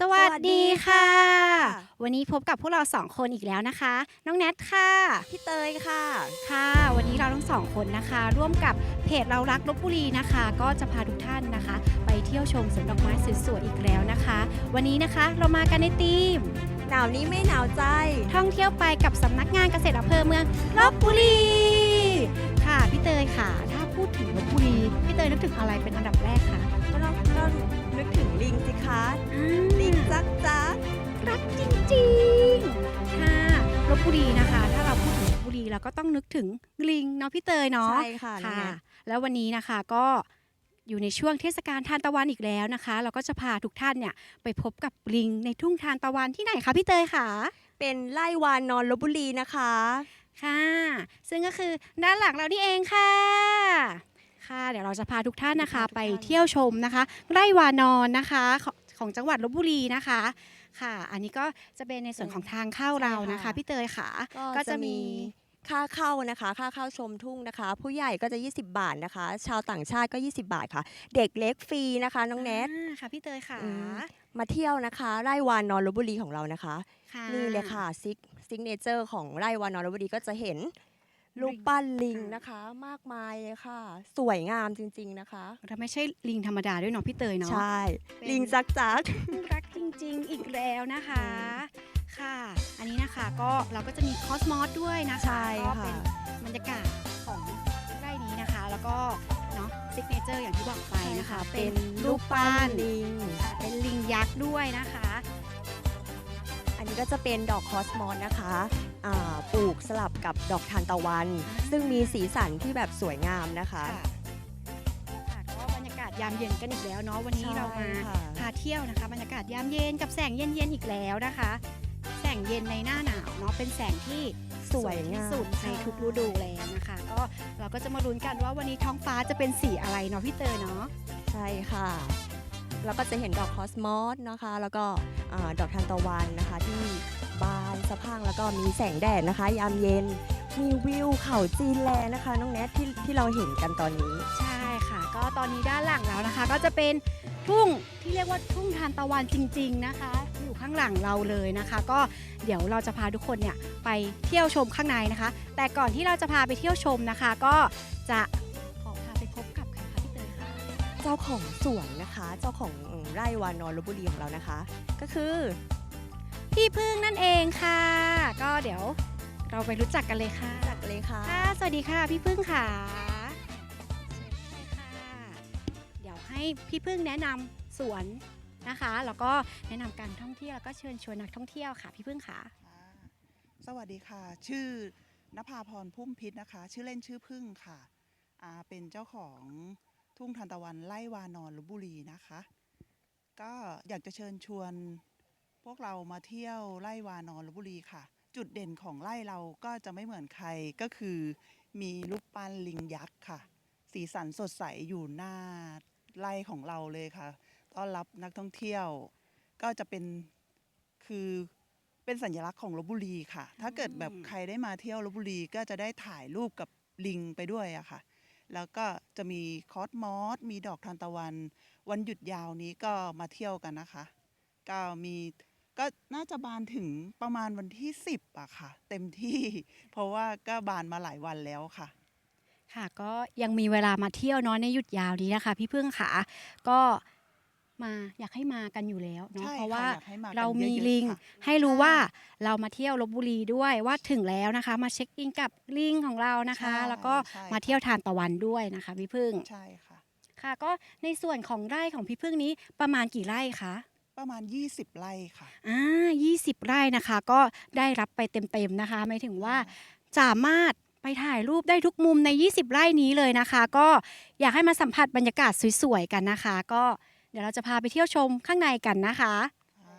สวัสดีค่ะค่ะ วันนี้พบกับพวกเราสองคนอีกแล้วนะคะ น้องแนทค่ะ พี่เตยค่ะ ค่ะ วันนี้เราทั้งสองคนนะคะ ร่วมกับเพจเรารักลบบุรีนะคะ ก็จะพาทุกท่านนะคะ ไปเที่ยวชมสวนดอกไม้สวยๆอีกแล้วนะคะ วันนี้นะคะเรามากันในทีม หนาวนี้ไม่หนาวใจ ท่องเที่ยวไปกับสำนักงานเกษตรอำเภอเมืองลบบุรีค่ะพี่เตยค่ะ ถ้าพูดถึงลบบุรีพี่เตยนึกถึงอะไรเป็นอันดับแรกคะก็ ต้องก็นึกถึงลิงสิคะลิงจักจักรักจริงๆ ค่ะลบบุรีนะคะ ถ้าเราพูดถึงลบบุรีเราก็ต้องนึกถึงลิงเนาะพี่เตยเนาะ ใช่ค่ะน้องค่ะแนทแล้ววันนี้นะคะก็อยู่ในช่วงเทศกาลทานตะวันอีกแล้วนะคะ เราก็จะพาทุกท่านเนี่ยไปพบกับลิงในทุ่งทานตะวันที่ไหนคะพี่เตยคะเป็นไล่วานนอนลบบุรีนะคะ ค่ะ ซึ่งก็คือด้านหลังเรานี่เองค่ะ ค่ะเดี๋ยวเราจะพาทุกท่านนะคะพาทุกท่านไปเที่ยวชมนะคะไร่วานอนนะคะของของจังหวัดลบบุรีนะคะค่ะ อันนี้ก็จะเป็นในส่วนของทางเข้าเรานะคะ พี่เตยค่ะก็จะมีค่าเข้านะคะ ค่าเข้าชมทุ่งนะคะ ผู้ใหญ่ก็จะ 20 บาทนะคะ ชาวต่างชาติก็ 20 บาทค่ะ เด็กเล็กฟรีนะคะ น้องแนทอ่าค่ะพี่เตยค่ะอืมมาเที่ยวนะคะ ไร่วานนอนลบบุรีของเรานะคะค่ะนี่เลยค่ะซิกซิกเนเจอร์ของไร่วานอนลบบุรีก็จะเห็น รูปปั้นลิงนะคะ มากมายเลยค่ะ สวยงามจริง ๆนะคะเราไม่ใช่ลิงธรรมดาด้วยเนาะพี่เตยเนาะใช่เป็นลิงจักจักรักจริง ๆ อีกแล้วนะคะค่ะ อันนี้นะคะก็เราก็จะมีคอสมอสด้วยนะคะใช่ก็ค่ะเป็นบรรยากาศของไร่นี้นะคะ แล้วก็เนาะซิกเนเจอร์อย่างที่บอกไปนะคะ เป็นรูปปั้นลิงค่ะเป็นลิงยักษ์ด้วยนะคะ อันนี้ก็จะเป็นดอกคอสมอสนะคะ อ่าปลูกสลับกับดอกทานตะวันอ่าซึ่งมีสีสันที่แบบสวยงามนะคะค่ะค่ะก็บรรยากาศยามเย็นกันอีกแล้วเนาะวันนี้ใช่เรามาค่ะ พาเที่ยวนะคะ บรรยากาศยามเย็นกับแสงเย็นๆอีกแล้วนะคะ แสงเย็นในหน้าหนาวเนาะเป็นแสงที่สวยงามที่สุดในทุกฤดูแล้วนะคะ ก็เราก็จะมาลุ้นกันว่าวันนี้ท้องฟ้าจะเป็นสีอะไรเนาะพี่เตยเนาะ ใช่ค่ะ แล้วก็จะเห็นดอกคอสมอสนะคะ แล้วก็อ่าดอกทานตะวันนะคะที่ บานสะพรั่งแล้วก็มีแสงแดดนะคะ ยามเย็น มีวิวเขาจีนแลนะคะ น้องแนทที่ที่เราเห็นกันตอนนี้ ใช่ค่ะ ก็ตอนนี้ด้านหลังแล้วนะคะ ก็จะเป็นทุ่งที่เรียกว่าทุ่งทานตะวันจริง ๆนะคะ อยู่ข้างหลังเราเลยนะคะ ก็เดี๋ยวเราจะพาทุกคนเนี่ยไปเที่ยวชมข้างในนะคะ แต่ก่อนที่เราจะพาไปเที่ยวชมนะคะ ก็จะขอพาไปพบกับใครคะพี่เตยคะเจ้าของสวนนะคะ เจ้าของอืมไร่วานอนลบบุรีของเรานะคะ ก็คือ พี่พึ่งนั่นเองค่ะ ก็เดี๋ยวเราไปรู้จักกันเลยค่ะจักรเลยค่ะ ค่ะสวัสดีค่ะพี่พึ่งค่ะเชิญค่ะ เดี๋ยวให้พี่พึ่งแนะนำสวนนะคะ แล้วก็แนะนำการท่องเที่ยวแล้วก็เชิญชวนนักท่องเที่ยวค่ะ พี่พึ่งค่ะค่ะสวัสดีค่ะ ชื่อนภาพรพุ่มพิษนะคะ ชื่อเล่นชื่อพึ่งค่ะอ่าเป็นเจ้าของทุ่งทานตะวันไล่วานอนลบบุรีนะคะ ก็อยากจะเชิญชวน พวกเรามาเที่ยวไล่วานอนลบบุรีค่ะ จุดเด่นของไล่เราก็จะไม่เหมือนใครก็คือ มีรูปปั้นลิงยักษ์ค่ะ สีสันสดใสอยู่หน้าไล่ของเราเลยค่ะ ต้อนรับนักท่องเที่ยว ก็จะเป็นคือเป็นสัญลักษณ์ของลบบุรีค่ะ ถ้าเกิดแบบใครได้มาเที่ยวลบบุรีก็จะได้ถ่ายรูปกับลิงไปด้วยอะค่ะ แล้วก็จะมีคอสมอส มีดอกทานตะวัน วันหยุดยาวนี้ก็มาเที่ยวกันนะคะ ก็มี ก็น่าจะบานถึงประมาณวันที่ 10อะค่ะ เต็มที่ เพราะว่าก็บานมาหลายวันแล้วค่ะ ค่ะ ก็ยังมีเวลามาเที่ยวเนาะในหยุดยาวนี้นะคะ พี่พึ่งค่ะก็มาอยากให้มากันอยู่แล้วเนาะใช่เพราะค่ะว่าอยากให้มากันเรามีเยอะๆลิง ค่ะ ให้รู้ว่าเรามาเที่ยวลบบุรีด้วยว่าถึงแล้วนะคะ มาเช็คอินกับลิงของเรานะคะ ใช่แล้วก็ใช่ มาเที่ยวทานตะวันด้วยนะคะ พี่พึ่งใช่ค่ะ ค่ะ ก็ในส่วนของไร่ของพี่พึ่งนี้ประมาณกี่ไร่คะ ประมาณ 20 ไร่ค่ะ อ่า20 ไร่นะคะ ก็ได้รับไปเต็มๆนะคะหมายถึงว่าสามารถไปถ่ายรูปได้ทุกมุมใน 20 ไร่นี้เลยนะคะ ก็อยากให้มาสัมผัสบรรยากาศสวยๆกันนะคะ ก็เดี๋ยวเราจะพาไปเที่ยวชมข้างในกันนะคะ ค่ะ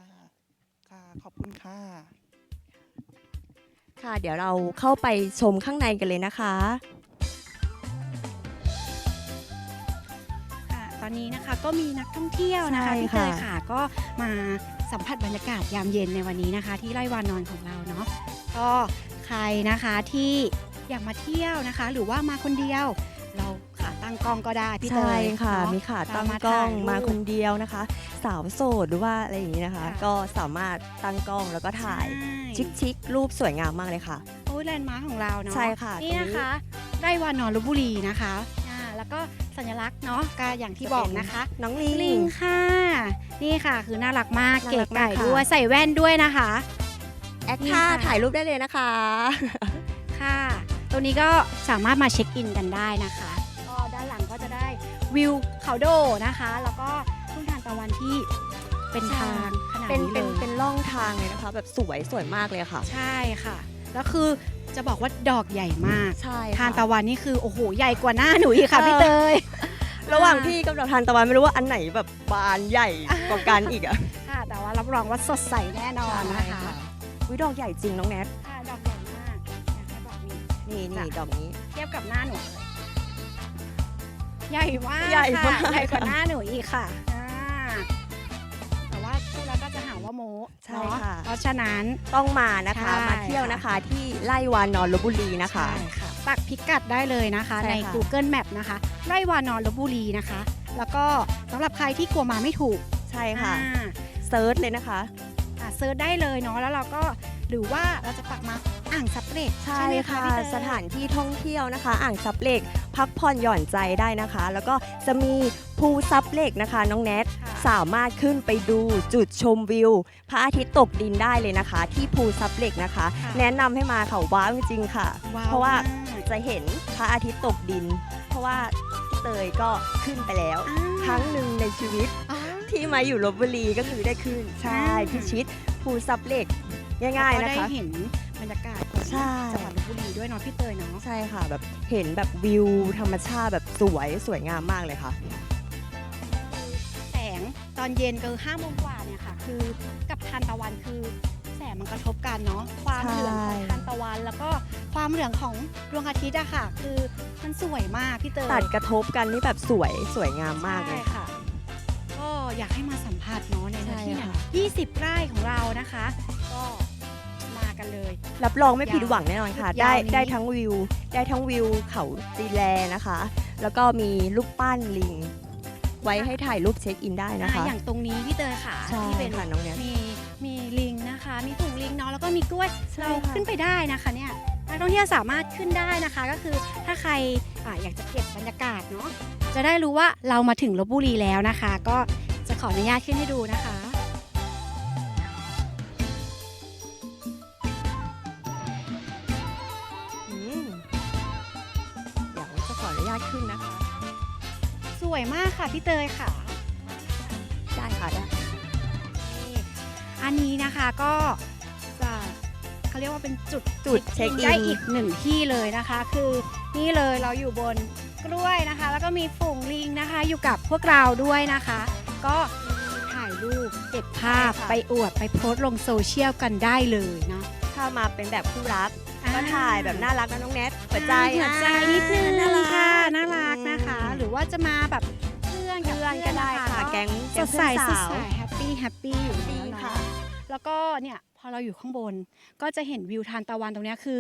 ค่ะขอบคุณค่ะ ค่ะ เดี๋ยวเราเข้าไปชมข้างในกันเลยนะคะ ตอนนี้นะคะก็มีนักท่องเที่ยวนะคะใช่พี่เตยค่ะ ค่ะก็มาสัมผัสบรรยากาศยามเย็นในวันนี้นะคะ ที่ไร่วานอนของเราเนาะก็ใครนะคะที่อยากมาเที่ยวนะคะ หรือว่ามาคนเดียว เราขาตั้งกล้องก็ได้พี่เตใช่ยค่ะ เนามีขาตั้งเรามากล้องถ่ายรูปมาคนเดียวนะคะ สาวโสดหรือว่าอะไรอย่างนี้นะคะ ค่ะ ก็สามารถตั้งกล้องแล้วก็ถ่ายใช่ชิคๆรูปสวยงามมากเลยค่ะ โอ้ยแลนด์มาร์คของเราเนาะ ใช่ค่ะนี่ตรงนี้นะคะไร่วานอนลบบุรีนะคะอ่า แล้วก็สัญลักษณ์เนาะก็อย่างที่บอกนะคะ น้องลิลิงงค่ะ นี่ค่ะ คือน่ารักมากน่าเก๋รักไก่มากค่ะ ด้วยใส่แว่นด้วยนะคะ แอคนี่ท่าค่ะ ถ่ายรูปได้เลยนะคะ ค่ะตัวนี้ก็สามารถมาเช็คอินกันได้นะคะ ก็ด้านหลังก็จะได้วิวเขาโดนะคะ แล้วก็ทุ่งทานตะวันที่เป็นใช่ ทางขนาดเป็นนี้เป็นเลยเป็นร่องทางเลยนะคะ แบบสวยสวยมากเลยค่ะ ใช่ค่ะ แล้วคือ จะบอกว่าดอกใหญ่มาก ใช่ทานตะวันนี่คือโอ้โหใหญ่กว่าหน้าหนูอีกค่ะพี่เตย ระหว่างพี่กับดอกทานตะวันไม่รู้ว่าอันไหนแบบบานใหญ่กว่ากันอีกอะค่ะ แต่ว่ารับรองว่าสดใสแน่นอนนะคะวิดอกใหญ่จริงน้องแนทค่ะดอกใหญ่มากอยากให้บอกนี่นี่นี่จ้ะดอกนี้ เทียบกับหน้าหนูเลยใหญ่มากใหญ่มากค่ะใหญ่กว่าหน้าหนูอีกค่ะ โมใช่เนาะค่ะเพราะฉะนั้น ต้องมานะคะ ใช่ มาเที่ยวนะคะที่ไล่วานอนลบบุรีนะคะ ใช่ค่ะปักพิกัดได้เลยนะคะใช่ใน ค่ะ Google Map นะคะ ไร่วานอนลบบุรีนะคะ แล้วก็สำหรับใครที่กลัวมาไม่ถูกใช่ค่ะ อ่า เซิร์ชเลยนะคะ อ่าเซิร์ชได้เลยเนาะแล้วเราก็หรือว่าเราจะปักมา อ่างซับเปรตใช่ไหมค่ะพี่เตย สถานที่ท่องเที่ยวนะคะ อ่างซับเหล็ก พักผ่อนหย่อนใจได้นะคะ แล้วก็จะมีภูซับเหล็กนะคะ น้องแนทค่ะ สามารถขึ้นไปดูจุดชมวิว พระอาทิตย์ตกดินได้เลยนะคะ ที่ภูซับเหล็กนะคะ ค่ะ แนะนำให้มาค่ะว้าวจริงๆค่ะว้เพราะว่ามกจะเห็นพระอาทิตย์ตกดิน เพราะว่าพี่เตยก็ขึ้นไปแล้วอ่าครั้งหนึ่งในชีวิต อ๋อ ที่มาอยู่ลบบุรีก็คือได้ขึ้น ใช่อ่าพิชิตภูซับเหล็ก ง่ายๆก็นะได้คะเห็นบรรยากาศของ ใช่ จังหวัดลบบุรีด้วยเนาะพี่เตยเนาะใช่ค่ะแบบเห็นแบบวิวธรรมชาติแบบสวยสวยงามมากเลยค่ะ แสงตอนเย็นคือห้าโมงกว่าเนี่ยค่ะ คือกับทานตะวันคือแสงมันกระทบกันเนาะความใช่เหลืองของทานตะวัน แล้วก็ความเหลืองของดวงอาทิตย์อะค่ะ คือมันสวยมากพี่เตย ตัดกระทบกันนี่แบบสวยสวยงามมากเลยใช่ค่ะ ก็อยากให้มาสัมผัสเนาะในใช่เนื้อที่เนี่ยค่ะ20 ไร่ของเรานะคะ ก็มา กันเลย รับรองไม่ผิดหวังแน่นอนค่ะยาวได้นี้ ได้ทั้งวิว ได้ทั้งวิวเขาจีแลนะคะ แล้วก็มีรูปปั้นลิง ไว้ให้ถ่ายรูปเช็คอินได้นะคะอ่าอย่างตรงนี้พี่เตยค่ะใช่ที่เป็นค่ะน้องแนทมีมีลิงนะคะ มีถุงลิงเนาะแล้วก็มีกล้วยใช่เราค่ะ ขึ้นไปได้นะคะเนี่ยนักท่องเที่ยวสามารถขึ้นได้นะคะ ก็คือถ้าใครอาอยากจะเก็บบรรยากาศเนาะจะได้รู้ว่าเรามาถึงลบบุรีแล้วนะคะ ก็จะขออนุญาตขึ้นให้ดูนะคะ วยมากค่ะพี่เตยค่ะ ได้ค่ะได้นี่อันนี้นะคะก็จะเขาเรียกว่าเป็นจุดจุดเช็คอิได้นอีกหนึ่งที่เลยนะคะ คือนี่เลยเราอยู่บนกล้วยนะคะ แล้วก็มีฝูงลิงนะคะ อยู่กับพวกเราด้วยนะคะ ก็ถ่ายรูปเก็บภาพไปอวดไปโพสต์ลงโซเชียลกันได้เลยเนาะถ้ามาเป็นแบบคู่รักอ่าก็ถ่ายแบบน่ารักนะน้องแนทหัวใจหัวใจอ่านิดนึงน่ารักค่ะน่ารักนะคะอืมห รือว่าจะมาแบบเพื่อนกับเพื่อนก็ได้ค่ะนแก๊งสแก๊งดเพื่ใสอนสดสาวใสแฮปปี้แฮปปี้อยู่ดีแล้วเนค่ะ แล้วก็เนี่ยพอเราอยู่ข้างบน ก็จะเห็นวิวทานตะวันตรงเนี้ยคือ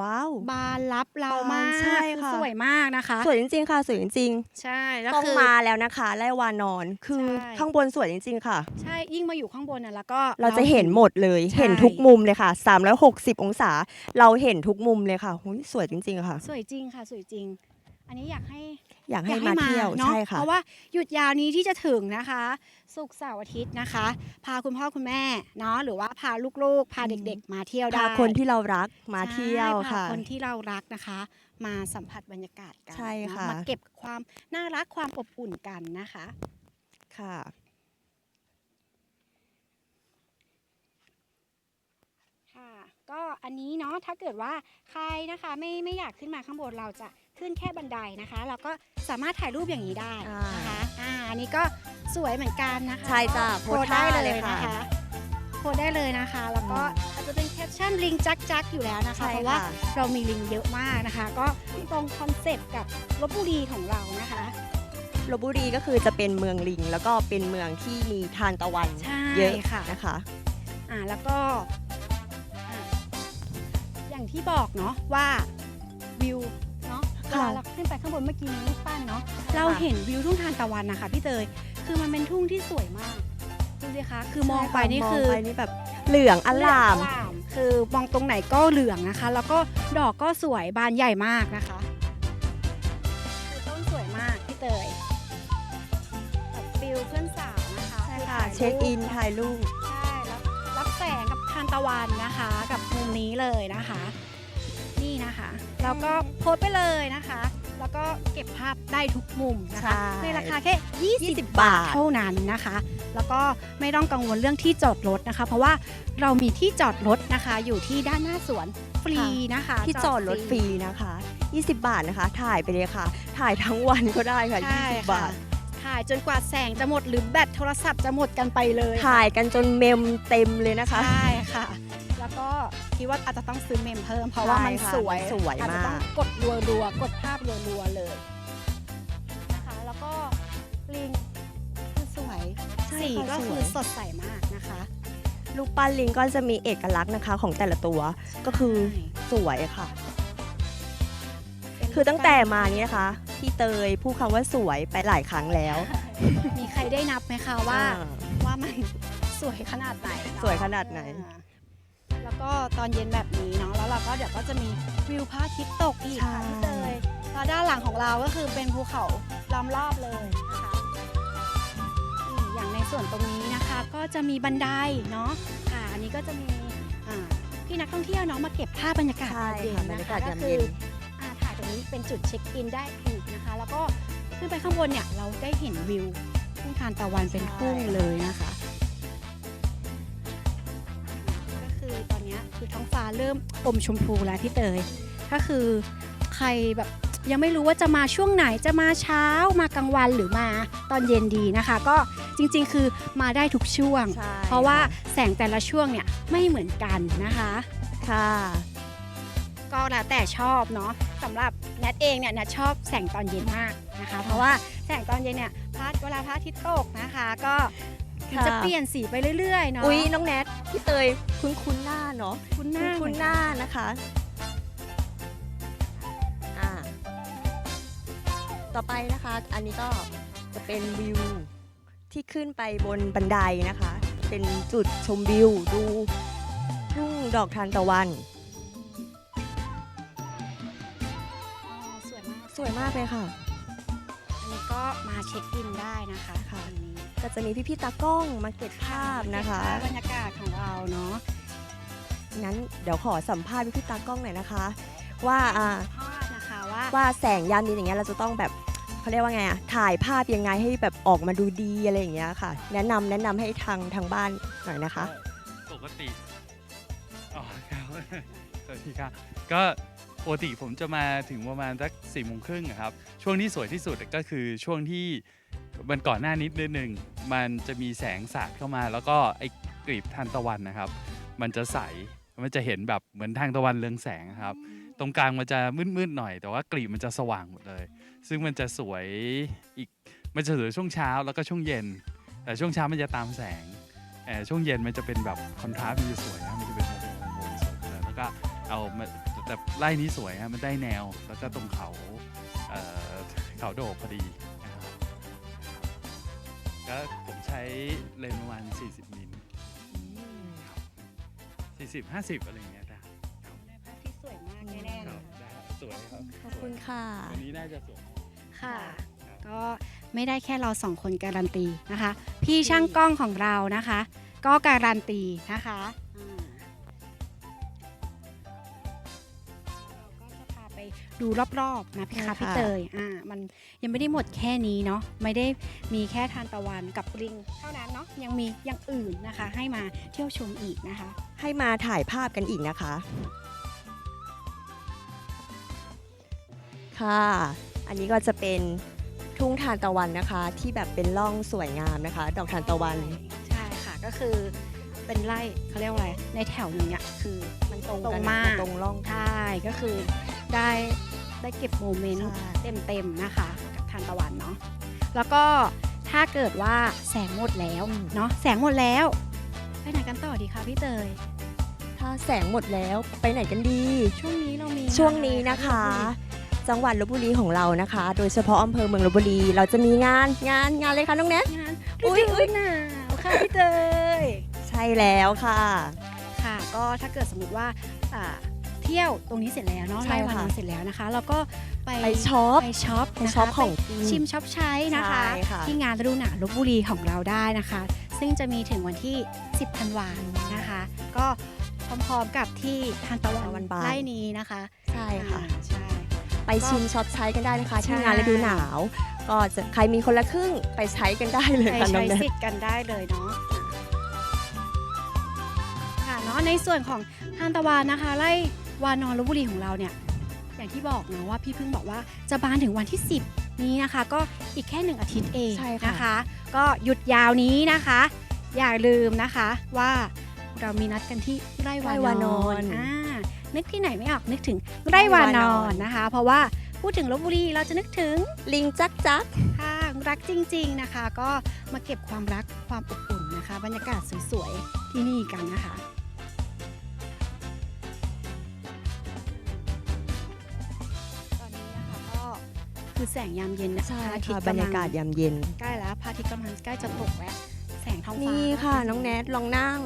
ว้าวบานรับเรามากบานใช่ค่ะอสวยมากนะคะ สวยจริงๆค่ะสวยจริงใช่แล้วๆต้องคือมาแล้วนะคะไล่วานอนคือใช่ข้างบนสวยจริง ๆ ค่ะ ใช่ยิ่งมาอยู่ข้างบนน่ะแล้วก็เราจะเห็นหมดเลยใช่เห็นทุกมุมเลยค่ะ 360 องศา เราเห็นทุกมุมเลยค่ะหุยสวยจริงๆค่ะ สวยจริงค่ะสวยจริง อันนี้อยากให้อยากอให้ยากมาเที่ยวเนาะใช่ค่ะเพราะว่าหยุดยาวนี้ที่จะถึงนะคะศุกร์เสาร์อาทิตย์นะคะ พาคุณพ่อคุณแม่เนาะหรือว่าพาลูกๆ พาอืมเด็ก ๆ มาเที่ยวได้พาคนที่เรารักมาเที่ยวใช่พาค่ะคนที่เรารักนะคะ มาสัมผัสบรรยากาศกันใช่เนอค่ะมาเก็บความน่ารักความอบอุ่นกันนะคะค่ะค่ะก็อันนี้เนาะถ้าเกิดว่าใครนะคะ ไม่ไม่อยากขึ้นมาข้างบนเราจะ ขึ้นแค่บันไดนะคะ เราก็สามารถถ่ายรูปอย่างนี้ได้อ่านนะคะอ่าอันนี้ก็สวยเหมือนกันนะคะใช่จ้ะก็โพสต์ท่าได้เลเลยยค่ะนะคะโพสต์ได้เลยนะคะ แล้วก็อืมอาจจะเป็นแคปชั่นลิงจักจักอยู่แล้วนะคะใช่เพราะว่าค่ะเรามีลิงเยอะมากนะคะ ก็ตรงคอนเซปต์กับลบบุรีของเรานะคะลบบุรีก็คือจะเป็นเมืองลิง แล้วก็เป็นเมืองที่มีทานตะวันใช่เยอะค่ะนะคะอ่าแล้วก็อ่าอย่างที่บอกเนาะว่าวิว เนาะเวค่ะ ลาเราขึ้นไปข้างบนเมื่อกี้นี้รูปปั้นเนาะเราเห็นวิวทุ่งทานตะวันนะคะพี่เตยคือมันเป็นทุ่งที่สวยมากดูสิคะคือมองไปนี่คือมองไปนี่แบบเหลืองอลาม เหลืองอลามคือมองตรงไหนก็เหลืองนะคะ แล้วก็ดอกก็สวยบานใหญ่มากนะคะคือต้นสวยมากพี่เตยแบบฟิลเพื่อนสาวนะคะใช่อค่ะถ่ายรูปเช็คอินถ่ายรูป ใช่รับรับแสงกับทานตะวันนะคะ กับมุมนี้เลยนะคะ นี่นะคะ แล้วก็โพสต์ไปเลยนะคะ แล้วก็เก็บภาพได้ทุกมุมนะคะ ใช่ในราคาแค่ 20 20บาทเท่านั้นนะคะ แล้วก็ไม่ต้องกังวลเรื่องที่จอดรถนะคะ เพราะว่าเรามีที่จอดรถนะคะ อยู่ที่ด้านหน้าสวนฟรีนะคะที่จอดรถฟรีนะคะ 20 บาทนะคะ ถ่ายไปเลยค่ะ ถ่ายทั้งวันก็ได้ค่ะ ใช่20 ค่ะบาท ถ่ายจนกว่าแสงจะหมดหรือแบตโทรศัพท์จะหมดกันไปเลย ถ่ายกันจนเมมเต็มเลยนะคะ ใช่ค่ะ แล้วก็คิดว่าอาจจะต้องซื้อเมมเพิ่มเพราะว่ามันใช่ค่ะสวยมันสวยอาจจะต้องมาก กดรัวๆกดภาพรัวๆเลยนะคะแล้วก็ลิงคือสวยใช่สีค่ะก็สคืวอยสดใสมากนะคะลูกปั้นลิงก็จะมีเอกลักษณ์นะคะของแต่ละตัว ก็คือสวยค่ะเป็นคือตั้งแต่มานี้นะคะพี่เตยพูดคำว่าสวยไปหลายครั้งแล้วมีใครได้นับไหมคะว่า อ่ ว่ามันสวยขนาดไหนเอะสวยขนาดไหน อ่าแล้ว ก็ตอนเย็นแบบนี้เนาะแล้วเราก็เดี๋ยวก็จะมีวิวพระอาทิตย์ตกอีกค่ะพี่เตยแล้วด้านหลังของเราก็คือเป็นภูเขาล้อมรอบเลยนะคะนี่อย่างในส่วนตรงนี้นะคะ ก็จะมีบันไดเนาะค่ะอันนี้ก็จะมีอ่าพี่นักท่องเที่ยวเนาะมาเก็บภาพบรรยากาศใช่ตอนเย็นค่ะบรรนะยาคะกาศก็ยามคืเย็อน อ่าถ่ายตรงนี้เป็นจุดเช็คอินได้อีกนะคะ แล้วก็ขึ้นไปข้างบนเนี่ยเราได้เห็นวิวทุ่งทานตะวันเป็นทุ่งเลยนะคะ ฟ้าเริ่มอมชมพูแล้วพี่เตย ก็คือใครแบบยังไม่รู้ว่าจะมาช่วงไหนจะมาเช้ามากลางวันหรือมาตอนเย็นดีนะคะ ก็จริงๆ คือมาได้ทุกช่วง ใช่ เพราะว่าค่แสงแต่ละช่วงเนี่ยไม่เหมือนกันนะคะ ค่ะ ก็แล้วแต่ชอบเนาะสำหรับแนทเองเนี่ยแนทชอบแสงตอนเย็นมากนะคะ เพราะว่าแสงตอนเย็นเนี่ยพระเวลาพระอาทิตย์ตกนะคะ ก็ มันจะค่ะ เปลี่ยนสีไปเรื่อยๆเนาะ อุ๊ยน้องแนทพี่เตยคุ้นคุ้นๆหน้าเนาะคุณหน้าคุ้นๆหน้านะคะอ่าต่อไปนะคะ อันนี้ก็จะเป็นวิวที่ขึ้นไปบนบันไดนะคะ เป็นจุดชมวิวดูทุ่งดอกทานตะวันอ๋อสวยมากสวยมากเลยค่ะ อันนี้ก็มาเช็คอินได้นะคะค่ะอันนี้ ก็จะมีพี่ๆตากล้องมาเก็บภาพนะคะเก็บภาพบรรยากาศของเราเนาะงั้นเดี๋ยวขอสัมภาษณ์พี่ๆตากล้องหน่อยนะคะ ว่าอ่าภาพนะคะว่าว่าแสงยามเย็นอย่างเงี้ยเราจะต้องแบบเขาเรียกว่าไงอะถ่ายภาพยังไงให้แบบออกมาดูดีอะไรอย่างเงี้ยค่ะ แนะนำแนะนำให้ทางทางบ้านหน่อยนะคะ ปกติอ๋อครับ สวัสดีครับ ก็ปกติผมจะมาถึงประมาณสักสี่โมงครึ่งอะครับ ช่วงที่สวยที่สุดก็คือช่วงที่มันก่อนหน้านิดนิดนึง มันจะมีแสงสาดเข้ามา แล้วก็ไอ้กลีบทานตะวันนะครับ มันจะใสมันจะเห็นแบบเหมือนทางตะวันเรืองแสงครับ ตรงกลางมันจะมืดๆหน่อย แต่ว่ากลีบมันจะสว่างหมดเลย ซึ่งมันจะสวยอีกมันจะสวยช่วงเช้าแล้วก็ช่วงเย็น แต่ช่วงเช้ามันจะตามแสงเอ่ช่วงเย็นมันจะเป็นแบบคอนทราสต์มันจะสวยนะมันจะเป็นวงวงสวยเลยแล้วก็เอามาแต่ไล่นี้สวยฮะมันได้แนวแล้วก็ตรงเขาเขาโดกพอดี ก็ผมใช้เลนส์ประมาณ40 มิล40 50 อะไรอย่างเงี้ยได้ได้ภาพที่สวยมากแน่ๆคเลรับยได้สวยครับขอบคุณค่ะ วันนี้น่าจะสวย ค่ะครับก็ไม่ได้แค่เราสองคนการันตีนะคะ พี่ช่างกล้องของเรานะคะ ก็การันตีนะคะ ดูรอบๆนะพี่ใช่คะค่ะพี่เตยอ่ามันยังไม่ได้หมดแค่นี้เนาะไม่ได้มีแค่ทานตะวันกับลิง เท่านั้นเนาะยังมีอย่างอื่นนะคะ ให้มาเที่ยวชมอีกนะคะ ให้มาถ่ายภาพกันอีกนะคะ ค่ะ อันนี้ก็จะเป็นทุ่งทานตะวันนะคะ ที่แบบเป็นร่องสวยงามนะคะ ดอกทานตะวันใช่ค่ะก็คือเป็นไร่เขาเรียกว่าอะไรในแถวหนึ่งเนี่ยคือมันตรงตรงมากตรงร่องใช่ก็คือ ได้ได้เก็บโมเมนต์ใช่เต็มๆนะคะ กับทานตะวันเนาะแล้วก็ถ้าเกิดว่าแสงหมดแล้วเนาะแสงหมดแล้วไปไหนกันต่อดีคะพี่เตยถ้าแสงหมดแล้วไปไหนกันดี ช่วงนี้เรามีช่วงนี้นะคะงาอไรจังหวัดลบบุรีของเรานะคะ โดยเฉพาะอำเภอเมืองลบบุรี เราจะมีงานงานงานเลยค่ะน้องแนทงานอุ๊อุ๊ยยอุ๊อุ๊ยยหนาวค่ะพี่เตยใช่แล้วค่ะ ค่ะก็ถ้าเกิดสมมติว่าอ่าเที่ยวตรงนี้เสร็จแล้วเนาะใช่ไล่วันค่ะนอนเสร็จแล้วนะคะแล้วก็ไปไปช็อป ไปช็อปไปนะคะช็อปของไปกินชิมช็อปใช้นะคะ ใช่ค่ะ ที่งานฤดูหนาวลบบุรีของเราได้นะคะ ซึ่งจะมีถึงวันที่ 10ธันวานะคะ ก็พร้อมๆกับที่ทานตะวันตะวันบาน ไล่นี้นะคะใช่ค่ะ อ่าใช่ ไปชิมช็อปใช้กันได้นะคะ ใช่ ที่งานฤดูหนาว ก็จะใครมีคนละครึ่งไปใช้กันได้เลยไปค่ะน้อใช้งแนท สิทธิ์กันได้เลยเนาะค่ะเนาะในส่วนของทานตะวันนะคะไล่ วานอนลบบุรีของเราเนี่ยอย่างที่บอกเนาะว่าพี่เพิ่งบอกว่าจะบานถึงวันที่ 10 นี้นะคะ ก็อีกแค่หนึ่งอาทิตย์เองใช่ค่ะ นะคะ ก็หยุดยาวนี้นะคะ อย่าลืมนะคะว่าเรามีนัดกันที่ไร่วานอนอ่านึกที่ไหนไม่ออกนึกถึงไร่วานอนนะคะ เพราะว่าพูดถึงลบบุรีเราจะนึกถึง ลิงจักจัก ค่ะรักจริงๆนะคะ ก็มาเก็บความรักความอบอุ่นนะคะ บรรยากาศสวยๆ ที่นี่กันนะคะ คือแสงยามเย็นนะใช่พระอาทิตค่ะย์บรรกำลัยางกาศยามเย็น ใกล้แล้วพระอาทิตย์กำลังใกล้จะตกแล้ว แสงท้องฟ้านี่นี่ค่ะน้องแนทลองนั่ง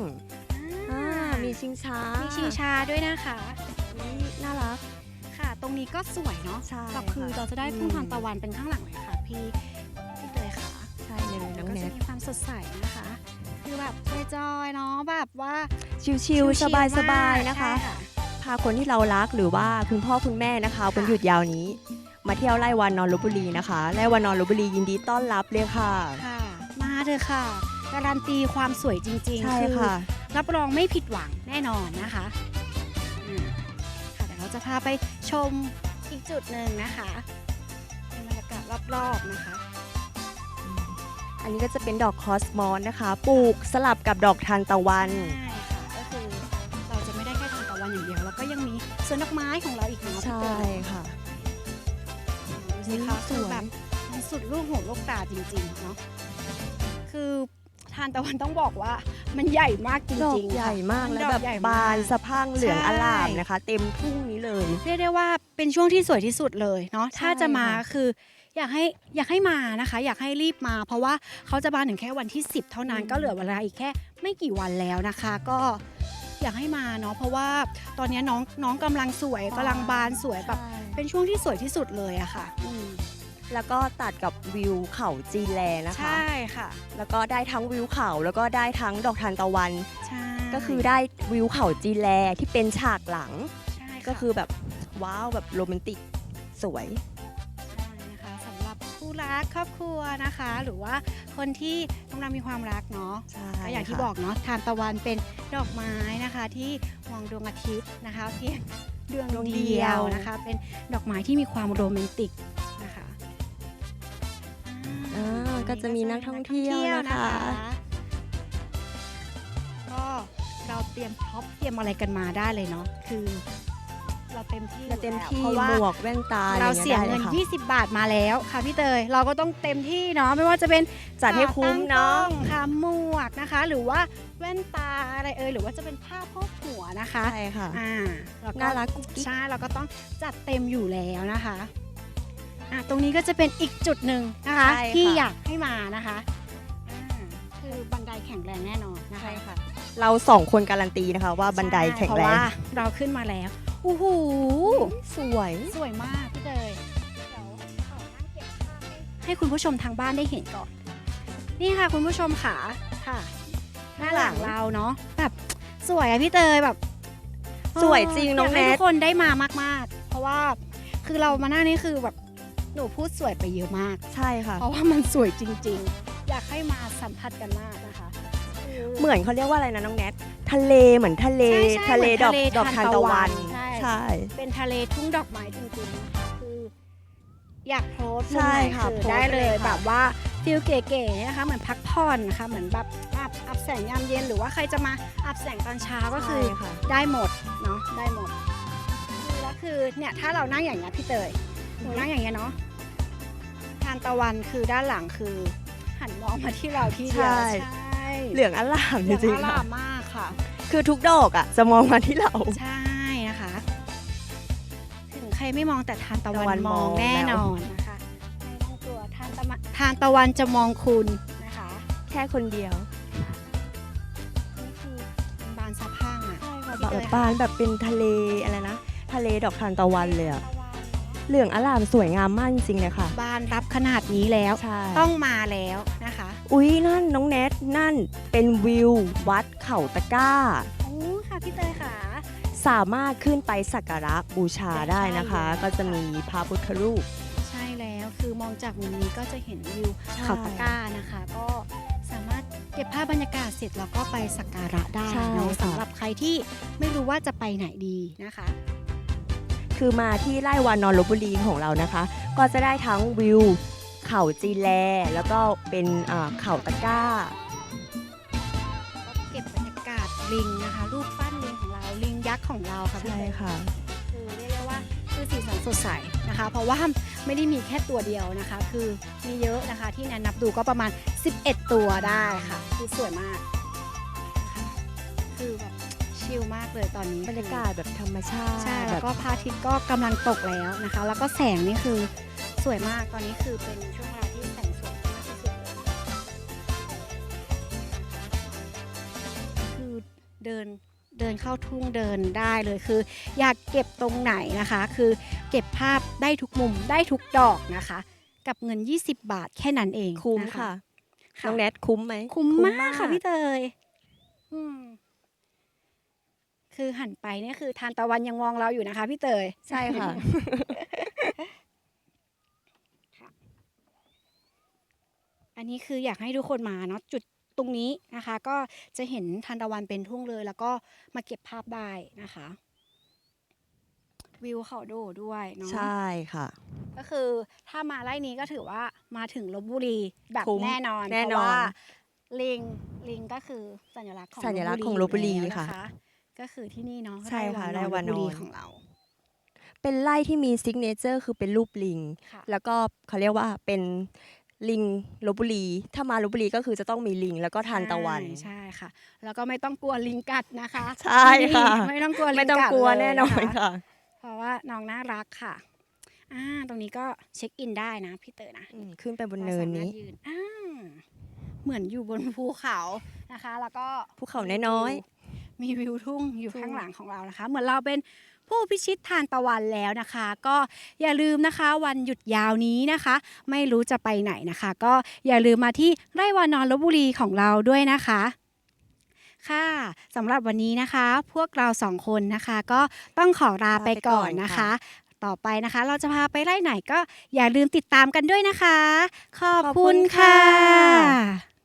อ่าอ่ามีชิงช้ามีมีชิงชาด้วยนะคะน่ารัก ค่ะ ตรงนี้ก็สวยเนาะใช่แบบคือค่ะเราจะได้อืมทุ่งทานตะวันเป็นข้างหลังเลยค่ะ พี่พี่เตยค่ะใช่เลยแล้น้วองก็แนจะทมีความสดใสนะคะ คือแบบจอยๆเนาะแบบว่าชิลๆสบายมกๆนะคะ ใช่ พาคนที่เรารักหรือว่าคุณพ่อคุณแม่นะคะวันหยุดยาวนี้ มาเที่ยวไร่วานนอนลบบุรีนะคะไร่วานนอนลบบุรียินดีต้อนรับเลยค่ะ ค่ะ มาเถอะค่ะ การันตีความสวยจริงใช่ๆคือค่ะ รับรองไม่ผิดหวังแน่นอนนะคะอืมค่ะเดี๋ยวเราจะพาไปชมอีกจุดหนึ่งนะคะเป็นบรรยากาศรอบๆนะคะ อันนี้ก็จะเป็นดอกคอสมอสนะคะ ปลูกสลับกับดอกทานตะวัน ใช่ค่ะก็คือเราจะไม่ได้แค่ทานตะวันอย่างเดียว แล้วก็ยังมีสวนดอกไม้ของเราอีกเนาะพี่ใช่เตยค่ะดู สิคะสคือวยแบบมันสุดลูกหูลูกตาจริงๆเนาะคือทานตะวันต้องบอกว่ามันใหญ่มากจดอกริงๆใหญ่ค่ะ มากนแล้วดอกแบบใหญ่บานมกสะพรั่งเหลืองใช่ อลามนะคะ เต็มทุ่งนี้เลย เรียกได้ว่าเป็นช่วงที่สวยที่สุดเลยเนาะใช่ถ้าจะมาค่ะ คือ อยากให้อยากให้มานะคะ อยากให้รีบมา เพราะว่าเขาจะบานถึงแค่วันที่ 10 เท่านั้นก็เหลือเวลาอีกแค่ไม่กี่วันแล้วนะคะ ก็อยากให้มาเนาะเพราะว่าตอนนี้น้องน้องกำลังสวยกำลังบานสวยแบบใช่ เป็นช่วงที่สวยที่สุดเลยอะค่ะอืมแล้วก็ตัดกับวิวเขาจีนแลนะคะ ใช่ค่ะ แล้วก็ได้ทั้งวิวเขาแล้วก็ได้ทั้งดอกทานตะวัน ใช่ก็คือได้วิวเขาจีนแลที่เป็นฉากหลัง ใช่ะก็คือแบบว้าวแบบโรแมนติกสวย ใช่นะคะสำหรับคู่รักครอบครัวนะคะ หรือว่าคนที่กำลังมีความรักเนาะ ใช่ก็อย่างที่ค่ะ บอกเนาะทานตะวันเป็นดอกไม้นะคะที่มองดวงอาทิตย์นะคะ เพียง ดวงดวงเดีเดียยวว นะคะ เป็นดอกไม้ที่มีความโรแมนติกนะคะอ่าก็จะมีนักท่องเที่ยวนะคะ ก็เราเตรียมพร็อพเตรียมอะไรกันมาได้เลยเนาะคือ เราเต็มที่เราเต็มอยู่ที่แล้วเพราะว่าหมวกแว่นตาอะไรเราอางเสียได้เงินลค่ะ20 บาทมาแล้วค่ะพี่เตยเราก็ต้องเต็มที่เนาะไม่ว่าจะเป็นจัดให้คุ้มเนาะ ตั้งกล้องค่ะหมวกนะคะ หรือว่าแว่นตาอะไรเอ่ยหรือว่าจะเป็นผ้าโพกหัวนะคะใช่ค่ะ อ่าแล้วน่ารักกุ๊กกิ๊ก ใช่เราก็ต้องจัดเต็มอยู่แล้วนะคะอ่าตรงนี้ก็จะเป็นอีกจุดหนึ่งนะคะ ใช่ค่ะ ที่อยากให้มานะคะอ่าคือบันไดแข็งแรงแน่นอนนะคะใช่ค่ะเราสองคนการันตีนะคะว่าบันไดแข็งแรงเพราะว่าเราขึ้นมาแล้ว โอ้โหสวย สวยมากพี่เตยเดี๋ยวขอนั่งเก็บภาพให้ให้คุณผู้ชมทางบ้านได้เห็นก่อน นี่ค่ะคุณผู้ชมค่ะค่ะหน้าหลังเราเนาะแบบสวยอะพี่เตยแบบ สวยจริงน้องยากให้แนททุกคนได้มามาก ๆ เพราะว่าคือเรามาหน้านี่คือแบบหนูพูดสวยไปเยอะมาก ใช่ค่ะ เพราะว่ามันสวยจริง ๆ อยากให้มาสัมผัสกันมากนะคะคือเหมือนเขาเรียกว่าอะไรนะน้องแนททะเลเหมือนทะเลใช่ใช่ทะเลเหมือนดอกทะเลดอกทาทานนตะตะวัวัน น ใช่ใช่ เป็นทะเลทุ่งดอกไม้จริงๆนะคะคืออยากโพสต์ใช่มุมไหนค่ะคือโพสต์ได้เลยเลยค่ะ แบบว่าฟิลเก๋ๆนะคะ เหมือนพักผ่อนนะคะ เหมือนแบบอาบอาบแสงยามเย็นหรือว่าใครจะมาอาบแสงตอนเช้าก็คือ ใช่ค่ะ ได้หมดเนาะได้หมดคือแล้วคือเนี่ยถ้าเรานั่งอย่างเงี้ยพี่เตยหนูนั่งอย่างเงี้ยเนาะทานตะวันคือด้านหลังคือ หันมองมาที่เราที่เดียวใช่ ใช่เหลืองอลามจเหลืองริงอๆลาค่ะมมากค่ะ คือทุกดอกอะจะมองมาที่เรา ใช่ ไม่มองแต่ทานตะวัตะวันนมมอองงแน่แล้วนอนนะคะไม่ต้องกลัวทานตะวันทานตะวันจะมองคุณนะคะ แค่คนเดียวนี่คือเป็นบานสะพรั่งอะ ใช่ค่ะพี่แบบเตยบานแบบเป็นทะเลอะไรนะ ทะเลดอกทานตะวันเลยอะเหลืองอลามสวยงามมากจริงๆเลยค่ะบานรับขนาดนี้แล้ว ใช่ต้องมาแล้วนะคะ อุ๊ยนั่นน้องแนทนั่นเป็นวิววัดเขาตะกร้า โอ้ค่ะพี่เตยค่ะ สามารถขึ้นไปสักการะบูชาได้นะคะใช่เลยก็จะมีพระพุทธรูป ใช่แล้วคือมองจากมุมนี้ก็จะเห็นวิวใช่เขาตะกร้านะคะ ก็สามารถเก็บภาพบรรยากาศเสร็จแล้วก็ไปสักการะได้ใช่เนาะค่ะสำหรับใครที่ไม่รู้ว่าจะไปไหนดีนะคะ คือมาที่ไร่วานอนลบบุรีของเรานะคะ ก็จะได้ทั้งวิวเขาจีแล แล้วก็เป็นอ่าเขาตะกร้าก็เก็บบรรยากาศลิงนะคะ รูปปั้น ยักษ์ของเราค่ะพี่ใช่เตยค่ะ คือเรียกได้ว่าคือสีสันสดใสนะคะ เพราะว่าไม่ได้มีแค่ตัวเดียวนะคะ คือมีเยอะนะคะที่แนนนับดูก็ประมาณ 11 ตัวได้ค่ะคือสวยมากนะคะคือแบบชิลมากเลยตอนนี้ บรรยากาศแบบธรรมชาติใช่แบแล้วบก็พระอาทิตย์ก็กำลังตกแล้วนะคะ แล้วก็แสงนี่คือสวยมากตอนนี้คือเป็นช่วงเวลาที่แสงสวยมากที่สุดเลยคือเดิน เดินเข้าทุ่งเดินได้เลยคือ อยากเก็บตรงไหนนะคะ คือเก็บภาพได้ทุกมุมได้ทุกดอกนะคะ กับเงิน 20 บาทแค่นั้นเองคุ้มนค่ะค่ะน้องแนทคุ้มไหมคุ้มมากค่ะพี่เตยอืมคือหันไปเนี่ยคือทานตะวันยังมองเราอยู่นะคะ พี่เตยใช่ค่ะอันนี้คืออยากให้ทุกคนมาเนาะจุด ตรงนี้นะคะ ก็จะเห็นทานตะวันเป็นทุ่งเลย แล้วก็มาเก็บภาพได้นะคะ วิวเขาโดด้วยเนาะใช่ค่ะ ก็คือถ้ามาไล่นี้ก็ถือว่ามาถึงลบบุรีแบบคุ้มแน่นอนแน่นอนเพราะว่าลิงลิงก็คือสัญลักษณ์ของสัญลักษณ์ของลพบุรีอยู่แล้วค่ะนก็คือที่นี่เนาะใช่ค่ะไร่วานอนไร่วานอน ลพบุรีของเราเป็นไร่ที่มีซิกเนเจอร์คือเป็นรูปลิง ค่ะ แล้วก็เขาเรียกว่าเป็น ลิงลบบุรี ถ้ามาลบบุรีก็คือจะต้องมีลิงแล้วก็ทานตะวัน ใช่ใช่ค่ะ แล้วก็ไม่ต้องกลัวลิงกัดนะคะใช่ค่ะที่นี่ไม่ต้องกลัวลิงกัดไม่ต้องกลัวเยแน่นอนนะคะค่ะ เพราะว่าน้องน่ารักค่ะอ่าตรงนี้ก็เช็คอินได้นะพี่เต๋อนะอืมขึ้นไปบนเนินนี้ราสามารถยือ่าเหมือนอยู่บนภูเขานะคะ แล้วก็ภูเขาน้อย มีวิวทุ่งอยู่ทุ่งข้างหลังของเรานะคะ เหมือนเราเป็นผู้พิชิตทานตะวันแล้วนะคะ ก็อย่าลืมนะคะวันหยุดยาวนี้นะคะ ไม่รู้จะไปไหนนะคะ ก็อย่าลืมมาที่ไร่วานอนลบบุรีของเราด้วยนะคะค่ะสำหรับวันนี้นะคะ พวกเราสองคนนะคะ ก็ต้องขอลาไปก่อนนะคะ ต่อไปนะคะ เราจะพาไปไล่ไหนก็อย่าลืมติดตามกันด้วยนะคะ ขอบขอบคุคุณณค่ค่ะะ